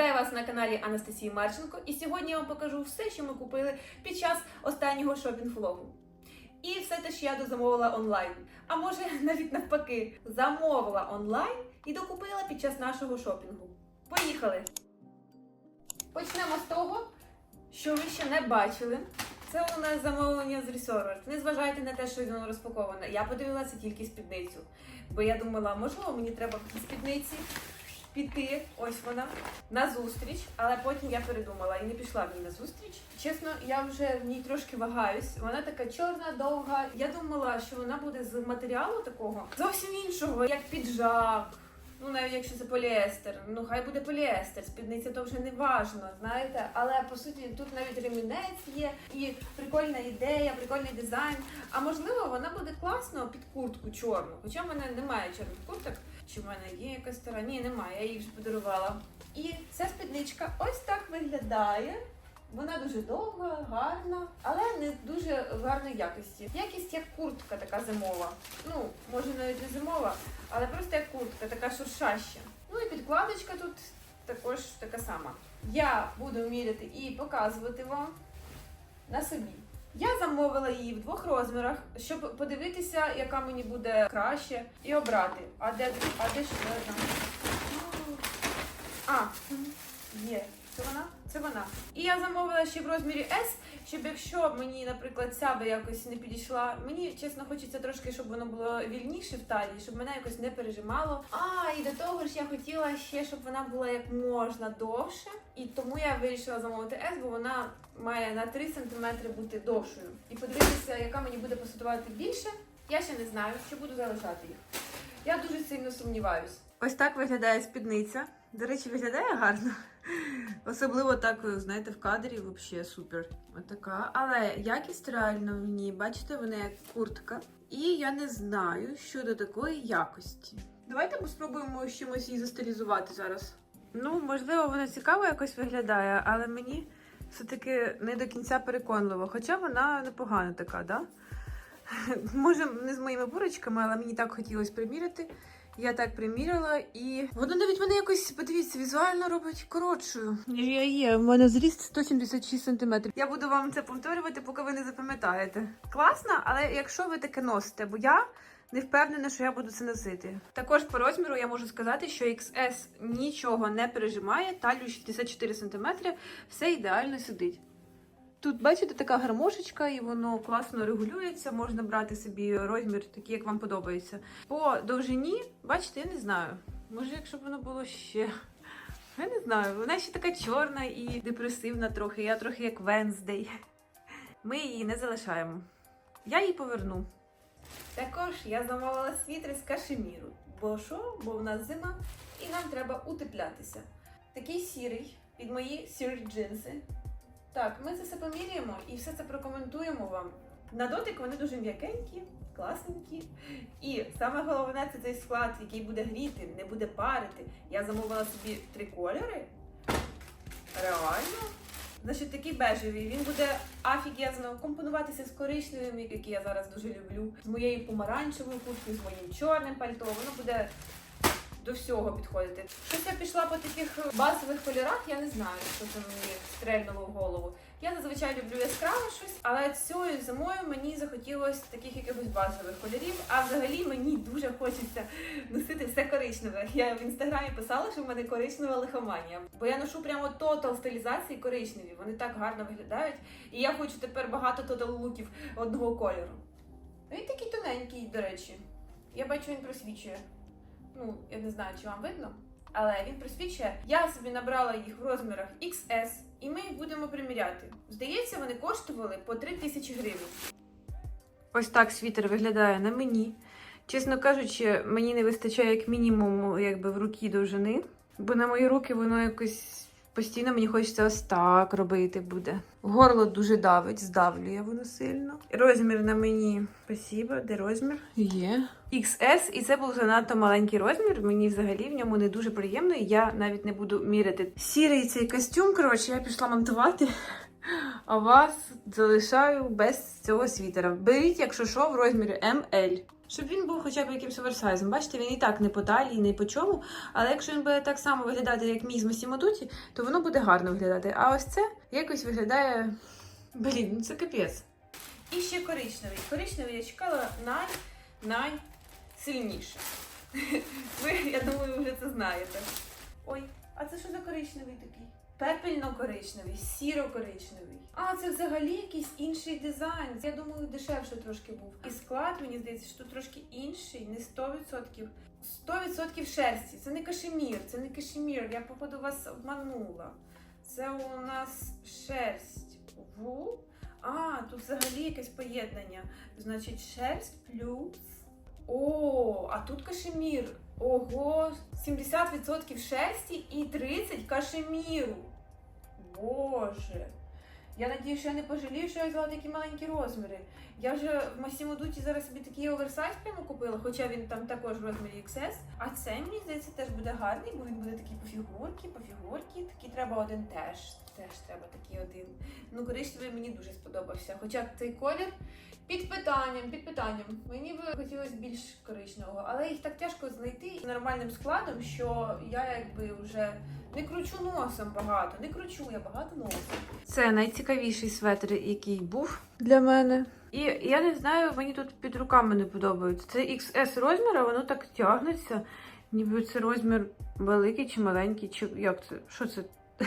Вітаю вас на каналі Анастасії Марченко. І сьогодні я вам покажу все, що ми купили під час останнього шопінг-влогу. І все те, що я дозамовила онлайн. А може навіть навпаки, замовила онлайн і докупила під час нашого шопінгу. Поїхали! Почнемо з того, що ви ще не бачили. Це у нас замовлення з Reservoir. Не зважайте на те, що воно розпаковане. Я подивилася тільки спідницю. Бо я думала, можливо, мені треба спідниці піти, ось вона, на зустріч, але потім я передумала і не пішла в ній на зустріч. Чесно, я вже в ній трошки вагаюсь. Вона така чорна, довга. Я думала, що вона буде з матеріалу такого зовсім іншого, як піджак. Ну, навіть якщо це поліестер, ну хай буде поліестер, спідниця то вже не важно, знаєте. Але по суті тут навіть ремінець є, і прикольна ідея, прикольний дизайн. А можливо, вона буде класно під куртку чорну. Хоча в мене немає чорних курток. Чи в мене є якась стара? Ні, немає, я їх вже подарувала. І ця спідничка ось так виглядає. Вона дуже довга, гарна, але не дуже гарної якості. Якість як куртка така зимова. Ну, може навіть не зимова, але просто як куртка, така шуршаща. Ну і підкладочка тут також така сама. Я буду міряти і показувати вам на собі. Я замовила її в двох розмірах, щоб подивитися, яка мені буде краще, і обрати. А де, а де ж вона? А, є. Це вона? Це вона. І я замовила ще в розмірі S, щоб якщо мені, наприклад, ця би якось не підійшла, мені чесно хочеться трошки, щоб воно було вільніше в талії, щоб мене якось не пережимало. А, і до того ж я хотіла ще, щоб вона була як можна довше. І тому я вирішила замовити S, бо вона має на 3 см бути довшою. І подивитися, яка мені буде посадувати більше. Я ще не знаю, чи буду залишати їх. Я дуже сильно сумніваюсь. Ось так виглядає спідниця. До речі, виглядає гарно. Особливо так, знаєте, в кадрі взагалі супер. Отака. Але якість реально в ній, бачите, вона як куртка. І я не знаю щодо такої якості. Давайте спробуємо з чимось її застилізувати зараз. Ну, можливо, вона цікаво якось виглядає, але мені все-таки не до кінця переконливо. Хоча вона непогана така, да? Може, не з моїми бурочками, але мені так хотілося приміряти. Я так приміряла і воно навіть мене якось, подивіться, візуально робить коротшою. Ніж я є. У мене зріст 176 см. Я буду вам це повторювати, поки ви не запам'ятаєте. Класно, але якщо ви таке носите, бо я не впевнена, що я буду це носити. Також по розміру я можу сказати, що XS нічого не пережимає, талію 64 см, все ідеально сидить. Тут, бачите, така гармошечка, і воно класно регулюється. Можна брати собі розмір, такий, як вам подобається. По довжині, бачите, я не знаю. Може, якщо б воно було ще. Я не знаю, вона ще така чорна і депресивна трохи. Я трохи як Венздей. Ми її не залишаємо. Я її поверну. Також я замовила світри з кашеміру. Бо що? Бо в нас зима і нам треба утеплятися. Такий сірий під мої сірі джинси. Так, ми це все поміряємо і все це прокоментуємо вам. На дотик вони дуже м'якенькі, класненькі. І саме головне це цей склад, який буде гріти, не буде парити. Я замовила собі три кольори. Реально. Значить, такий бежевий. Він буде офігезно компонуватися з коричневим, який я зараз дуже люблю, з моєю помаранчевою курткою, з моїм чорним пальто. Воно буде до всього підходити. Щось я пішла по таких базових кольорах, я не знаю, що це мені стрельнуло в голову. Я зазвичай люблю яскраве щось, але цією зимою мені захотілося таких якихось базових кольорів. А взагалі мені дуже хочеться носити все коричневе. Я в інстаграмі писала, що в мене коричнева лихоманія. Бо я ношу прямо тотал стилізації коричневі. Вони так гарно виглядають. І я хочу тепер багато тотал луків одного кольору. Він такий тоненький, до речі. Я бачу, він просвічує. Ну, я не знаю, чи вам видно, але він просвічує. Я собі набрала їх в розмірах XS, і ми їх будемо приміряти. Здається, вони коштували по 3 тисячі гривень. Ось так світер виглядає на мені. Чесно кажучи, мені не вистачає як мінімум якби в руки довжини, бо на мої руки воно якось постійно мені хочеться ось так робити буде. Горло дуже давить, здавлює воно сильно. Розмір на мені. Спасибо, де розмір? Є. XS, і це був занадто маленький розмір. Мені взагалі в ньому не дуже приємно, і я навіть не буду міряти. Сірий цей костюм, коротше, я пішла монтувати. А вас залишаю без цього світера. Беріть, якщо що, в розмірі ML. Щоб він був хоча б якимсь оверсайзом. Бачите, він і так не по талії, не по чому. Але якщо він буде так само виглядати, як мій з Масімодуті, то воно буде гарно виглядати. А ось це якось виглядає. Блін, ну це капець. І ще коричневий. Коричневий я чекала най найсильніше. Ви, я думаю, вже це знаєте. Ой, а це що за коричневий такий? Пепельно-коричневий, сіро-коричневий. А, це взагалі якийсь інший дизайн. Я думаю, дешевше трошки був. І склад, мені здається, що тут трошки інший, не 100%. 100% шерсті. Це не кашемір, це не кашемір. Я, походу, вас обманула. Це у нас шерсть. Вул. А, тут взагалі якесь поєднання. Значить, шерсть плюс. О, а тут кашемір. Ого, 70% шерсті і 30 кашеміру. Боже. Я надію, що я не пожалію, що я взяла такі маленькі розміри. Я вже в Масімо Дуті зараз собі такий оверсайз прямо купила, хоча він там також в розмірі XS. А цей, мені здається, теж буде гарний, бо він буде такий по фігурки, по фігурки. Такий треба один теж. Теж треба такий один. Ну, коричневий мені дуже сподобався. Хоча цей колір під питанням, під питанням. Мені би хотілося більш коричневого, але їх так тяжко знайти нормальним складом, що я якби вже не кручу носом багато, не кручу я багато носом. Це найцікавіший светр, який був для мене. І я не знаю, мені тут під руками не подобається. Це XS розмір, а воно так тягнеться. Ніби це розмір великий чи маленький, чи як це? Що це?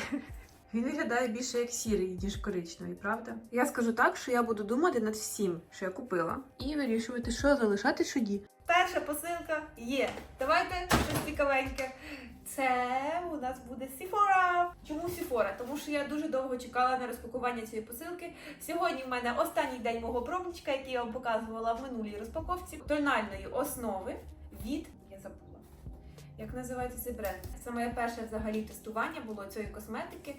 Він виглядає більше як сірий, ніж коричневий, правда? Я скажу так, що я буду думати над всім, що я купила, і вирішувати, що залишати, що ді. Перша посилка є. Давайте щось цікавеньке. Це у нас буде Sephora. Чому Sephora? Тому що я дуже довго чекала на розпакування цієї посилки. Сьогодні в мене останній день мого пробничка, який я вам показувала в минулій розпаковці, тональної основи від я забула. Як називається цей бренд? Це моє перше взагалі тестування було цієї косметики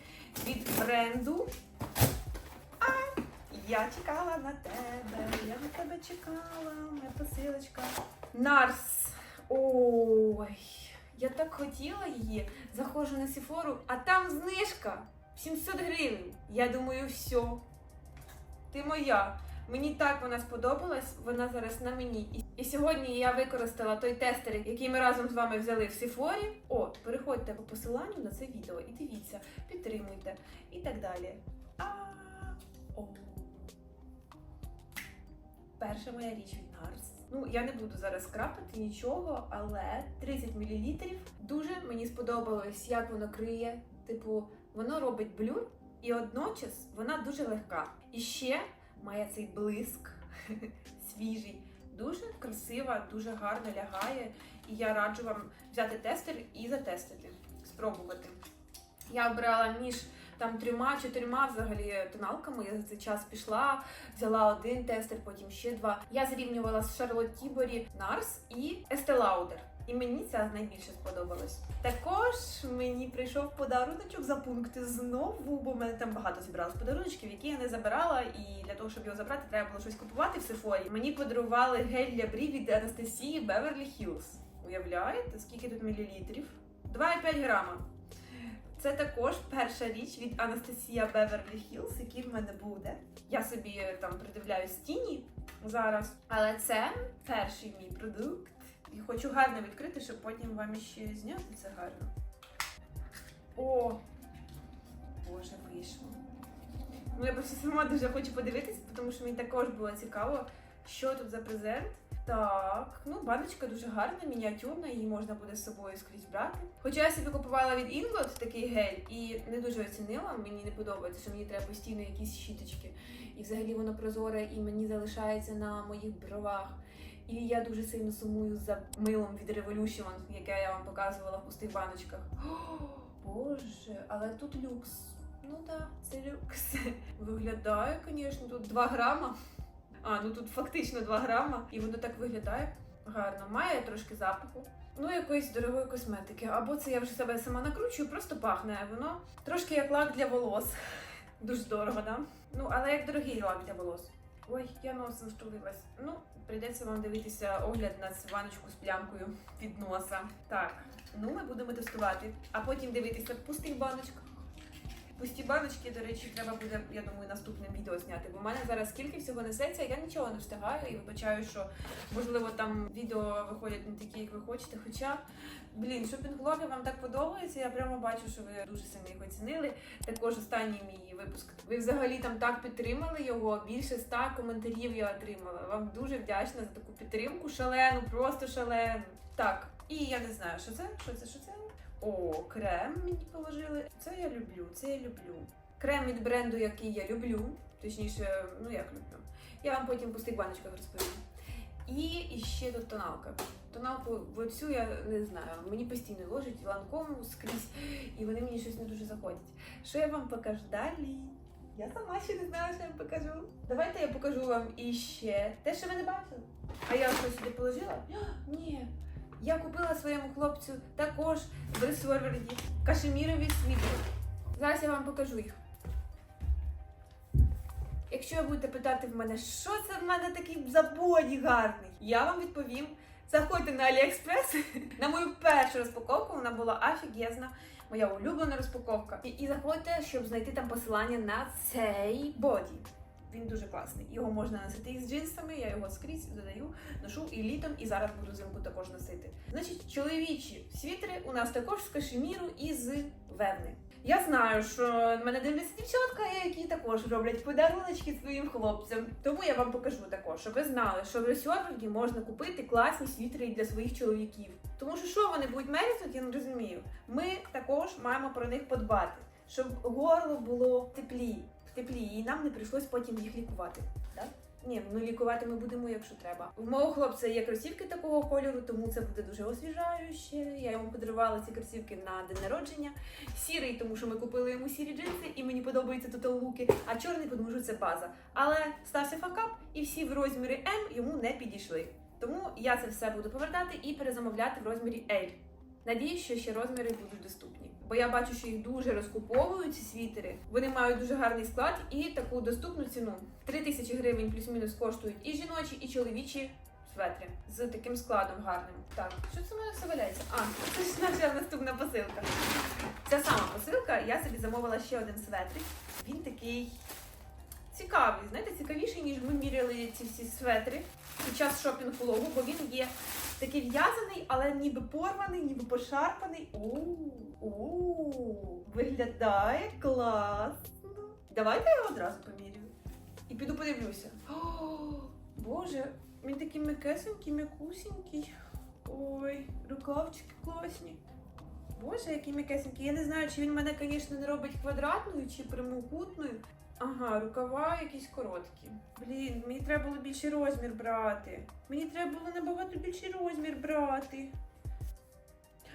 від бренду. А я чекала на тебе. Я на тебе чекала. Моя посилочка. Нарс. Ой. Я так хотіла її. Заходжу на Сіфору, а там знижка 700 гривень. Я думаю, все. Ти моя. Мені так вона сподобалась, вона зараз на мені. І- сьогодні я використала той тестер, який ми разом з вами взяли в Сіфорі. О, переходьте по посиланню на це відео і дивіться, підтримуйте і так далі. О. Перша моя річ від Нарс. Ну, я не буду зараз крапати нічого, але 30 мл. Дуже мені сподобалось, як воно криє. Типу, воно робить блюр, і одночас вона дуже легка. І ще має цей блиск свіжий. Дуже красива, дуже гарно лягає. І я раджу вам взяти тестер і затестити, спробувати. Я обрала між там трьома-чотирма взагалі тоналками. Я за цей час пішла, взяла один тестер, потім ще два. Я зрівнювала з Charlotte Tilbury Nars і Estee Lauder. І мені ця найбільше сподобалась. Також мені прийшов подаруночок за пункти знову, бо в мене там багато зібралось подаруночків, які я не забирала. І для того, щоб його забрати, треба було щось купувати в Сефорі. Мені подарували гель для брів від Анастасії Беверлі Хіллз. Уявляєте, скільки тут мілілітрів? 2,5 грама. Це також перша річ від Анастасія Беверлі Хіллз, який в мене буде. Я собі е, там придивляюсь тіні зараз. Але це перший мій продукт. І хочу гарно відкрити, щоб потім вам ще зняти це гарно. О! Боже, вийшло. Ну, я просто сама дуже хочу подивитися, тому що мені також було цікаво, що тут за презент. Так, ну баночка дуже гарна, мініатюрна, її можна буде з собою скрізь брати. Хоча я собі купувала від Inglot такий гель і не дуже оцінила, мені не подобається, що мені треба постійно якісь щіточки. І взагалі воно прозоре і мені залишається на моїх бровах. І я дуже сильно сумую за милом від Revolution, яке я вам показувала в пустих баночках. О, Боже, але тут люкс. Ну так, це люкс. Виглядає, звісно, тут 2 грама. А, ну тут фактично 2 грама, і воно так виглядає гарно. Має трошки запаху. Ну, якоїсь дорогої косметики. Або це я вже себе сама накручую, просто пахне. Воно трошки як лак для волос. Дуже дорого, да? Ну, але як дорогий лак для волос. Ой, я носом втулилась. Ну, прийдеться вам дивитися огляд на цю ваночку з плямкою під носа. Так, ну ми будемо тестувати, а потім дивитися в пустих баночках. Пусті баночки, до речі, треба буде, я думаю, наступним відео зняти. Бо в мене зараз скільки всього несеться, я нічого не встигаю і вибачаю, що можливо там відео виходять не такі, як ви хочете. Хоча, блін, шопінг-влоги вам так подобаються. Я прямо бачу, що ви дуже сильно їх оцінили. Також останній мій випуск. Ви взагалі там так підтримали його. Більше ста коментарів я отримала. Вам дуже вдячна за таку підтримку. Шалену, просто шалену. Так, і я не знаю, що це? Що це? Що це? О, крем мені положили. Це я люблю, це я люблю. Крем від бренду, який я люблю. Точніше, ну як люблю. Я вам потім в пустих баночках розповім. І, ще тут тоналка. Тоналку в оцю я не знаю. Мені постійно ложать ланком скрізь, і вони мені щось не дуже заходять. Що я вам покажу далі? Я сама ще не знаю, що я вам покажу. Давайте я покажу вам іще те, що ви не бачили. А я що сюди положила? Ні. Я купила своєму хлопцю також в Ресорверді кашемірові світли. Зараз я вам покажу їх. Якщо ви будете питати в мене, що це в мене такий забоді гарний, я вам відповім. Заходьте на AliExpress. На мою першу розпаковку вона була офігезна, моя улюблена розпаковка. І, і заходьте, щоб знайти там посилання на цей боді. Він дуже класний. Його можна носити і з джинсами, я його скрізь додаю, ношу і літом, і зараз буду взимку також носити. Значить, чоловічі світери у нас також з кашеміру і з вевни. Я знаю, що в мене дивляться дівчатка, які також роблять подаруночки своїм хлопцям. Тому я вам покажу також, щоб ви знали, що в Ресьорверді можна купити класні світери для своїх чоловіків. Тому що що вони будуть мерзнути, я не розумію. Ми також маємо про них подбати, щоб горло було теплі, теплі, і нам не прийшлось потім їх лікувати. Так? Ні, ну лікувати ми будемо, якщо треба. У мого хлопця є кросівки такого кольору, тому це буде дуже освіжаюче. Я йому подарувала ці кросівки на день народження. Сірий, тому що ми купили йому сірі джинси, і мені подобаються тут луки. А чорний, тому що це база. Але стався факап, і всі в розмірі М йому не підійшли. Тому я це все буду повертати і перезамовляти в розмірі L. Надіюсь, що ще розміри будуть доступні. Бо я бачу, що їх дуже розкуповують ці світери. Вони мають дуже гарний склад і таку доступну ціну. 3 тисячі гривень плюс-мінус коштують і жіночі, і чоловічі светри з таким складом гарним. Так, що це в мене все валяється? А, це ж наша наступна посилка. Ця сама посилка, я собі замовила ще один светрик. Він такий цікавий, знаєте, цікавіший, ніж ми міряли ці всі светри під час шопінг-влогу, бо він є такий в'язаний, але ніби порваний, ніби пошарпаний. У-у-у, виглядає класно. Давайте я його одразу поміряю. І піду подивлюся. О, Боже, він такий м'якесенький, м'якусенький. Ой, рукавчики класні. Боже, який м'якесенький. Я не знаю, чи він мене, звісно, не робить квадратною чи прямокутною. Ага, рукава якісь короткі. Блін, мені треба було більший розмір брати. Мені треба було набагато більший розмір брати.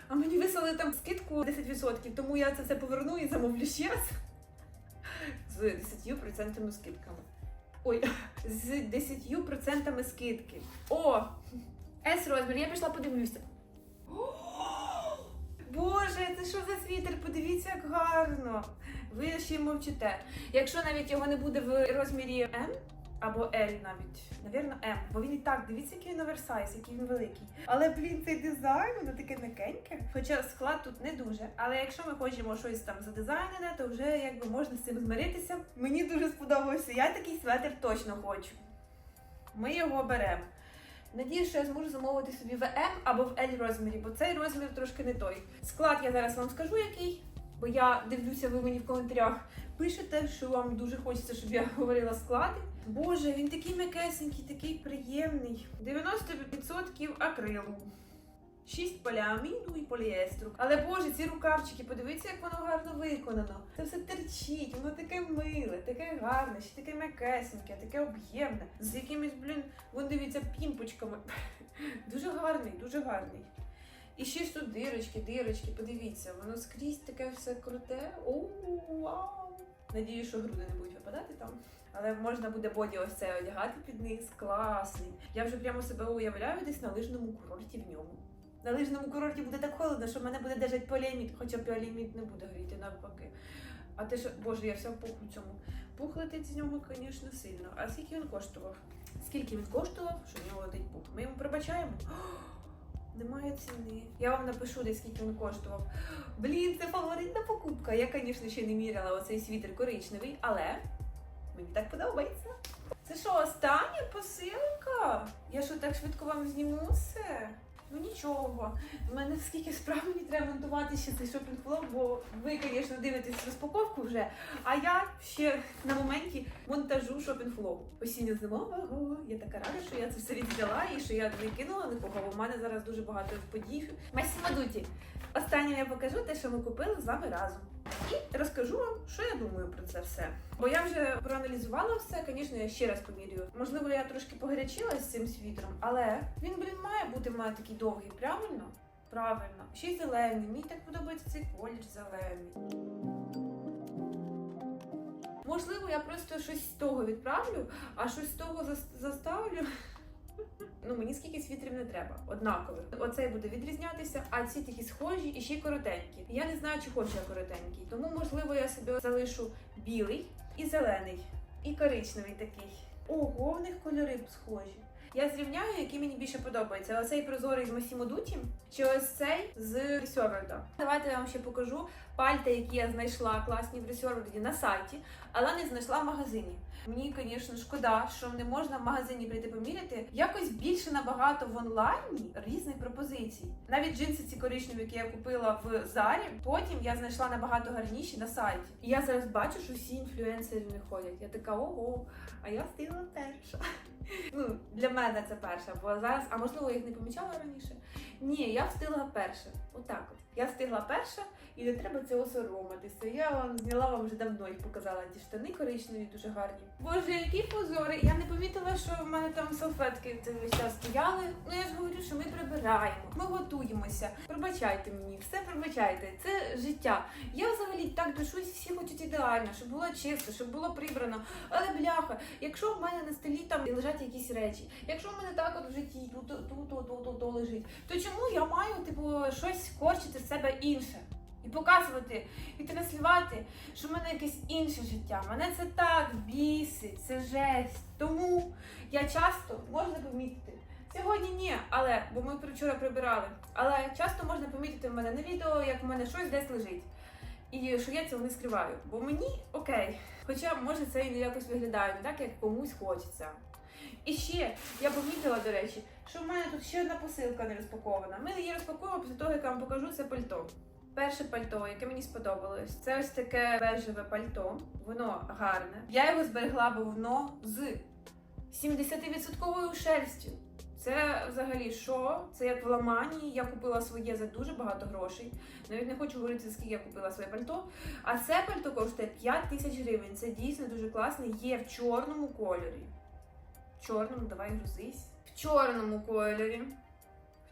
А мені вислали там скидку 10%, тому я це все поверну і замовлю ще раз. З 10% скидками. Ой, з 10% скидки. О! С розмір, я пішла подивлюся. Боже, це що за світер? Подивіться, як гарно. Ви ще й мовчите. Якщо навіть його не буде в розмірі М або L навіть, навірно, М, бо він і так, дивіться, який він оверсайз, який він великий. Але, блін, цей дизайн, воно таке м'якеньке. Хоча склад тут не дуже. Але якщо ми хочемо щось там задизайнене, то вже якби можна з цим змиритися. Мені дуже сподобався. Я такий светр точно хочу. Ми його беремо. Надіюсь, що я зможу замовити собі в М або в L розмірі, бо цей розмір трошки не той. Склад я зараз вам скажу який, бо я дивлюся, ви мені в коментарях пишете, що вам дуже хочеться, щоб я говорила склади. Боже, він такий м'якесенький, такий приємний. 90% акрилу. 6 поліаміду і поліестру. Але боже, ці рукавчики, подивіться, як воно гарно виконано. Це все терчить, воно таке миле, таке гарне, ще таке м'якесеньке, таке об'ємне. З якимись, блін, вон дивіться, пімпочками. Дуже гарний, дуже гарний. І ще ж тут дирочки, дирочки, подивіться, воно скрізь таке все круте. Оу, вау! Надію, що груди не будуть випадати там. Але можна буде боді ось це одягати під низ. Класний. Я вже прямо себе уявляю десь на лижному курорті в ньому. На лижному курорті буде так холодно, що в мене буде держать поліамід, хоча поліамід не буде гріти навпаки. А те, що, боже, я вся в пуху цьому. Пух летить з нього, звісно, сильно. А скільки він коштував? Скільки він коштував, що в нього летить пух? Ми йому пробачаємо? Немає ціни. Я вам напишу, де скільки він коштував. Блін, це фаворитна покупка. Я, звісно, ще не міряла оцей світер коричневий, але мені так подобається. Це що, остання посилка? Я що так швидко вам зніму все? Ну нічого. У мене скільки справ мені треба монтувати ще цей шопінг-влог, бо ви, звісно, дивитесь розпаковку вже, а я ще на моменті монтажу шопінг-влог. Осінньо зимового. Я така рада, що я це все відзяла і що я не кинула нікого, в мене зараз дуже багато подій. Масіма Дуті. Останнє я покажу те, що ми купили з вами разом. І розкажу вам, що я думаю про це все. Бо я вже проаналізувала все, звісно, я ще раз помірюю. Можливо, я трошки погорячилась з цим світром, але він, блін, має бути в мене такий довгий, правильно? Правильно. Ще й зелений. Мені так подобається цей колір зелений. Можливо, я просто щось з того відправлю, а щось з того заставлю. Ну, мені скільки світрів не треба, однакових. Оцей буде відрізнятися, а ці такі схожі і ще коротенькі. Я не знаю, чи хочу я коротенький. Тому, можливо, я собі залишу білий і зелений, і коричневий такий. Ого, в них кольори схожі. Я зрівняю, який мені більше подобається. Оцей прозорий з Massimo Dutti, чи ось цей з Reserved. Давайте я вам ще покажу пальта, які я знайшла класні в Reserved на сайті, але не знайшла в магазині. Мені, звісно, шкода, що не можна в магазині прийти поміряти. Якось більше набагато в онлайні різних пропозицій. Навіть джинси ці коричневі, які я купила в Зарі, потім я знайшла набагато гарніші на сайті. І я зараз бачу, що всі інфлюенсери не ходять. Я така ого, а я встигла перша. Ну, для мене це перша, бо зараз, а можливо, я їх не помічала раніше. Ні, я встигла перше. Отак от. Я встигла перша і не треба цього соромитися. Я вам зняла вам вже давно їх показала. Ті штани коричневі, дуже гарні. Боже, які позори! Я не помітила, що в мене там салфетки цей час стояли. Ну я ж говорю, що ми прибираємо, ми готуємося. Пробачайте мені, все пробачайте. Це життя. Я взагалі так душусь, всі хочуть ідеально, щоб було чисто, щоб було прибрано. Але бляха, якщо в мене на столі там лежать якісь речі, якщо в мене так от в житті тут, тут, тут, тут, тут, тут лежить, то чому я маю типу щось корчити себе інше? І показувати, і транслювати, що в мене якесь інше життя. Мене це так бісить, це жесть. Тому я часто можна помітити. Сьогодні ні, але бо ми вчора прибирали. Але часто можна помітити в мене на відео, як в мене щось десь лежить. І що я цього не скриваю. Бо мені окей. Хоча може це і якось виглядає не так, як комусь хочеться. І ще я помітила, до речі, що в мене тут ще одна посилка не розпакована. Ми її розпакуємо після того, як я вам покажу це пальто. Перше пальто, яке мені сподобалось, це ось таке бежеве пальто. Воно гарне. Я його зберегла, бо воно з 70% шерстю. Це взагалі що? Це як в ламані. Я купила своє за дуже багато грошей. Навіть не хочу говорити, за скільки я купила своє пальто. А це пальто коштує 5 тисяч гривень. Це дійсно дуже класне. Є в чорному кольорі. В чорному, давай грузись. В чорному кольорі.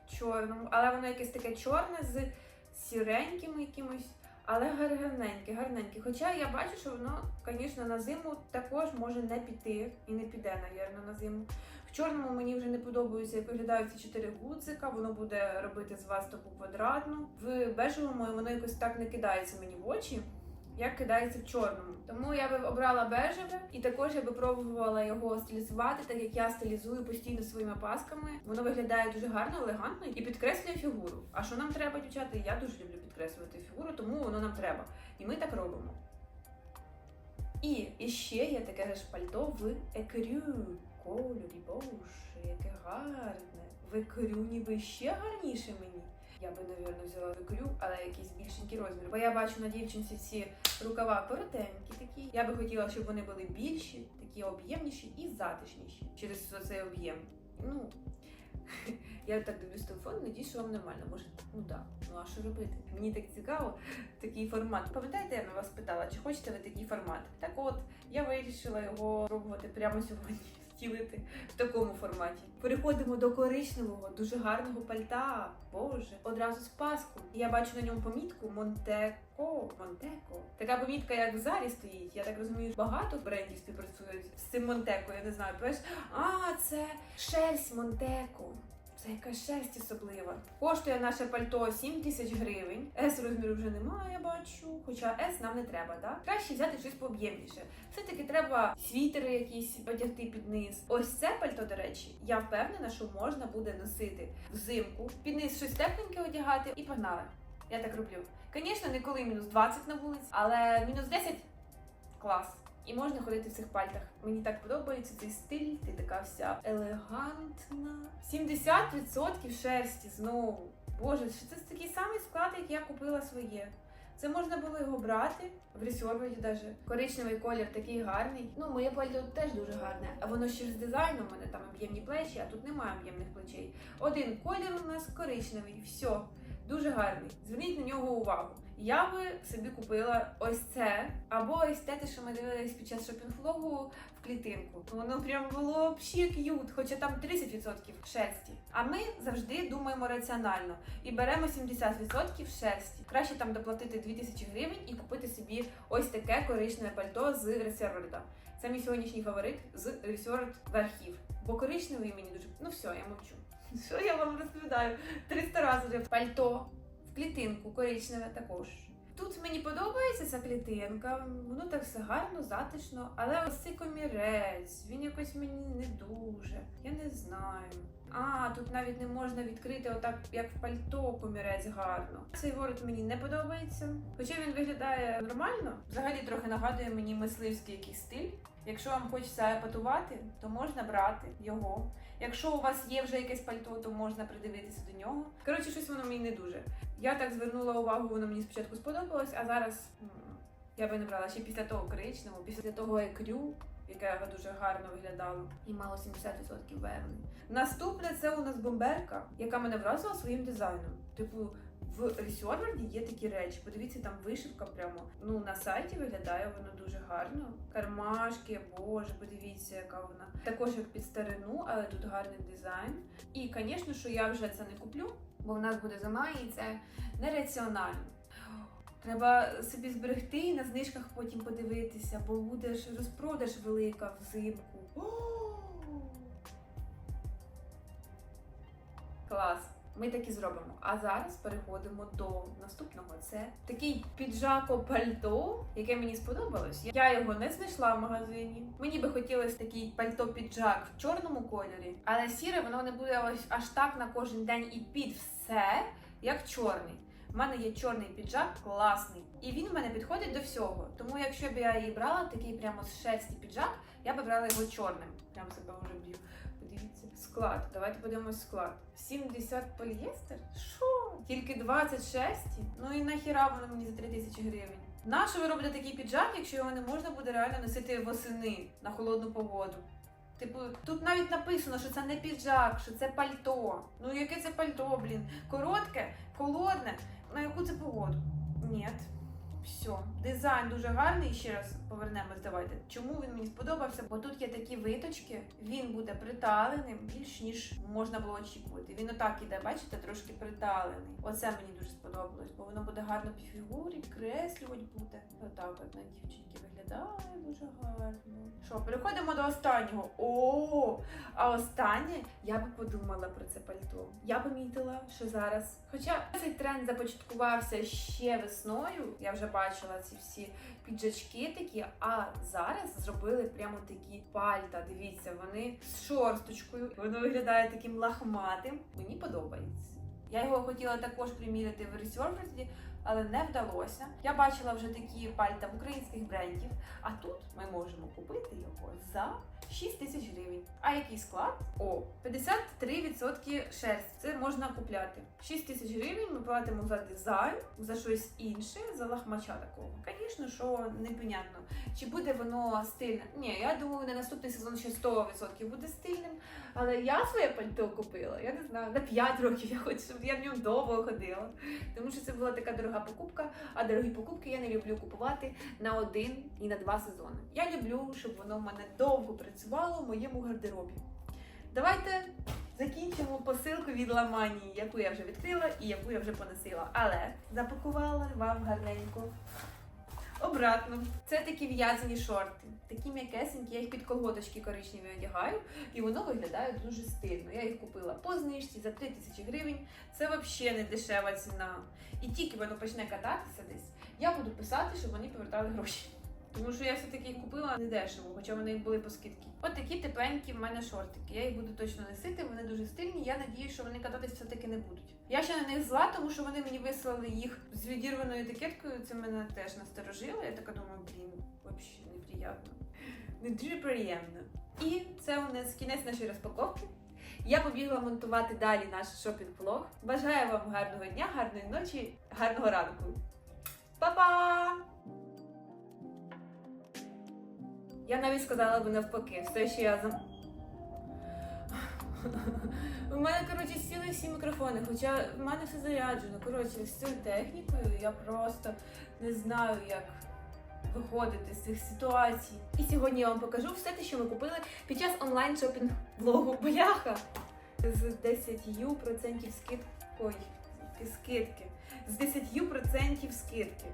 В чорному. Але воно якесь таке чорне з сіреньким якимось. Але гарненьке, гарненьке. Хоча я бачу, що воно, звісно, на зиму також може не піти і не піде, навірно, на зиму. В чорному мені вже не подобається, як виглядають ці чотири гудзика, воно буде робити з вас таку квадратну. В бежевому воно якось так не кидається мені в очі, як кидається в чорному. Тому я би обрала бежеве, і також я би пробувала його стилізувати, так як я стилізую постійно своїми пасками. Воно виглядає дуже гарно, елегантно і підкреслює фігуру. А що нам треба, дівчата? Я дуже люблю підкреслювати фігуру, тому воно нам треба. І ми так робимо. І, і ще є таке ж пальто в екрю кольорі. Боже, яке гарне. В екрю ніби ще гарніше мені. Я би, навірно, взяла в але якийсь більшенький розмір. Бо я бачу на дівчинці ці рукава коротенькі такі. Я би хотіла, щоб вони були більші, такі об'ємніші і затишніші через цей об'єм. Ну, я так дивлюсь телефон, надіюсь, що вам нормально. Може, ну так. Ну а що робити? Мені так цікаво, такий формат. Пам'ятаєте, я на вас питала, чи хочете ви такий формат? Так от, я вирішила його пробувати прямо сьогодні. Втілити в такому форматі. Переходимо до коричневого, дуже гарного пальта. Боже, одразу з паску. Я бачу на ньому помітку Монтеко. Монтеко. Така помітка, як в залі стоїть. Я так розумію, багато брендів співпрацюють з цим Монтеко. Я не знаю. Пиш, а це шерсть Монтеко. Це якась шерсть особлива. Коштує наше пальто 7 тисяч гривень. С розміру вже немає, бачу. Хоча С нам не треба, так? Краще взяти щось пооб'ємніше. Все-таки треба світери якісь одягти під низ. Ось це пальто, до речі, я впевнена, що можна буде носити взимку, під низ щось тепленьке одягати і погнали. Я так роблю. Звісно, не коли мінус 20 на вулиці, але мінус 10 клас. І можна ходити в цих пальтах. Мені так подобається цей стиль, ти така вся елегантна. 70% шерсті знову. Боже, що це такий самий склад, як я купила своє. Це можна було його брати в ресервері даже. Коричневий колір такий гарний. Ну, моє пальто теж дуже гарне. А воно ще з дизайном, у мене там об'ємні плечі, а тут немає об'ємних плечей. Один колір у нас коричневий, все. Дуже гарний. Зверніть на нього увагу. Я би собі купила ось це, або ось те, те, що ми дивились під час шопінг-влогу в клітинку. Воно прям було взагалі к'ют, хоча там 30% шерсті. А ми завжди думаємо раціонально і беремо 70% шерсті. Краще там доплатити 2000 гривень і купити собі ось таке коричневе пальто з Reserved. Це мій сьогоднішній фаворит з Reserved верхів. Бо коричневий мені дуже. Ну все, я мовчу. Що я вам розповідаю? 300 разів вже пальто клітинку коричневе також. Тут мені подобається ця клітинка, воно так все гарно, затишно, але ось цей комірець, він якось мені не дуже. Я не знаю. А, тут навіть не можна відкрити отак, як в пальто комірець гарно. Цей ворот мені не подобається. Хоча він виглядає нормально, взагалі трохи нагадує мені мисливський якийсь стиль. Якщо вам хочеться епатувати, то можна брати його. Якщо у вас є вже якесь пальто, то можна придивитися до нього. Коротше, щось воно мені не дуже. Я так звернула увагу, воно мені спочатку сподобалось, а зараз я би не брала ще після того коричневого, після того екрю, яке дуже гарно виглядало, і мало 70% верни. Наступне це у нас бомберка, яка мене вразила своїм дизайном. Типу, в Ресерверді є такі речі. Подивіться, там вишивка прямо. Ну на сайті виглядає воно дуже гарно. Кармашки, боже, подивіться, яка вона. Також як під старину, але тут гарний дизайн. І, звісно, що я вже це не куплю, бо в нас буде зима і це нераціонально. Треба собі зберегти і на знижках потім подивитися, бо буде ж розпродаж велика взимку. Клас. Ми так і зробимо. А зараз переходимо до наступного. Це такий піджако пальто, яке мені сподобалось. Я його не знайшла в магазині. Мені би хотілося такий пальто піджак в чорному кольорі, але сіре воно не буде ось аж так на кожен день і під все, як чорний. У мене є чорний піджак, класний, і він в мене підходить до всього. Тому якщо б я її брала, такий прямо з шерсті піджак, я б брала його чорним. Прямо себе вже б'ю. Склад. Давайте подивимось склад. 70 полієстер? Що? Тільки 20 шерсті? Ну і нахіра воно мені за 3 тисячі гривень. Нащо ви робите такий піджак, якщо його не можна буде реально носити восени на холодну погоду? Типу, тут навіть написано, що це не піджак, що це пальто. Ну яке це пальто, блін? Коротке, холодне. На яку це погоду? Ні. Все, дизайн дуже гарний. Ще раз повернемось. Давайте. Чому він мені сподобався? Бо тут є такі виточки, він буде приталеним більш ніж можна було очікувати. Він отак іде, бачите, трошки приталений. Оце мені дуже сподобалось, бо воно буде гарно під фігурі, підкреслювати буде. Отак от на дівчинки виглядає дуже гарно. Що, переходимо до останнього. О, а останнє я би подумала про це пальто. Я помітила, що зараз, хоча цей тренд започаткувався ще весною, я вже бачила ці всі піджачки такі, а зараз зробили прямо такі пальта. Дивіться, вони з шорсточкою. Воно виглядає таким лахматим. Мені подобається. Я його хотіла також приміряти в Reserved, але не вдалося. Я бачила вже такі пальта в українських брендів, а тут ми можемо купити його за 6 тисяч гривень. А який склад? О, 53% шерсть. Це можна купляти. 6 тисяч гривень ми платимо за дизайн, за щось інше, за лахмача такого. Звісно, що непонятно. Чи буде воно стильне? Ні, я думаю, на наступний сезон ще 100% буде стильним. Але я своє пальто купила, я не знаю, на 5 років я хочу, щоб я в ньому довго ходила. Тому що це була така дорога покупка, а дорогі покупки я не люблю купувати на один і на два сезони. Я люблю, щоб воно в мене довго працювало в моєму гардеробі. Давайте закінчимо посилку від Ламанії, яку я вже відкрила і яку я вже поносила. Але запакувала вам гарненько обратно. Це такі в'язані шорти. Такі м'якесенькі, я їх під колготочки коричневі одягаю, і воно виглядає дуже стильно. Я їх купила по знижці за 3 тисячі гривень. Це взагалі не дешева ціна. І тільки воно почне кататися десь, я буду писати, щоб вони повертали гроші. Тому що я все-таки їх купила недешево, хоча вони були по скидці. От такі тепленькі в мене шортики. Я їх буду точно носити, вони дуже стильні. Я надію, що вони кататись все-таки не будуть. Я ще на них зла, тому що вони мені вислали їх з відірваною етикеткою. Це мене теж насторожило. Я така думаю, блін, взагалі неприємно. Не дуже приємно. І це у нас кінець нашої розпаковки. Я побігла монтувати далі наш шопінг-влог. Бажаю вам гарного дня, гарної ночі, гарного ранку. Па-па! Я навіть сказала би навпаки, все, що я за. У мене, коротше, сіли всі мікрофони, хоча в мене все заряджено. Коротше, з цією технікою я просто не знаю, як виходити з цих ситуацій. І сьогодні я вам покажу все те, що ми купили під час онлайн шопінг влогу Бляха з 10% скид... Ой, скидки. З 10% скидки.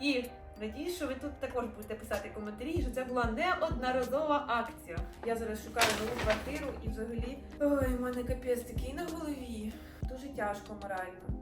І надіюсь, що ви тут також будете писати коментарі, що це була неодноразова акція. Я зараз шукаю нову квартиру і взагалі. Ой, у мене капець такий на голові. Дуже тяжко морально.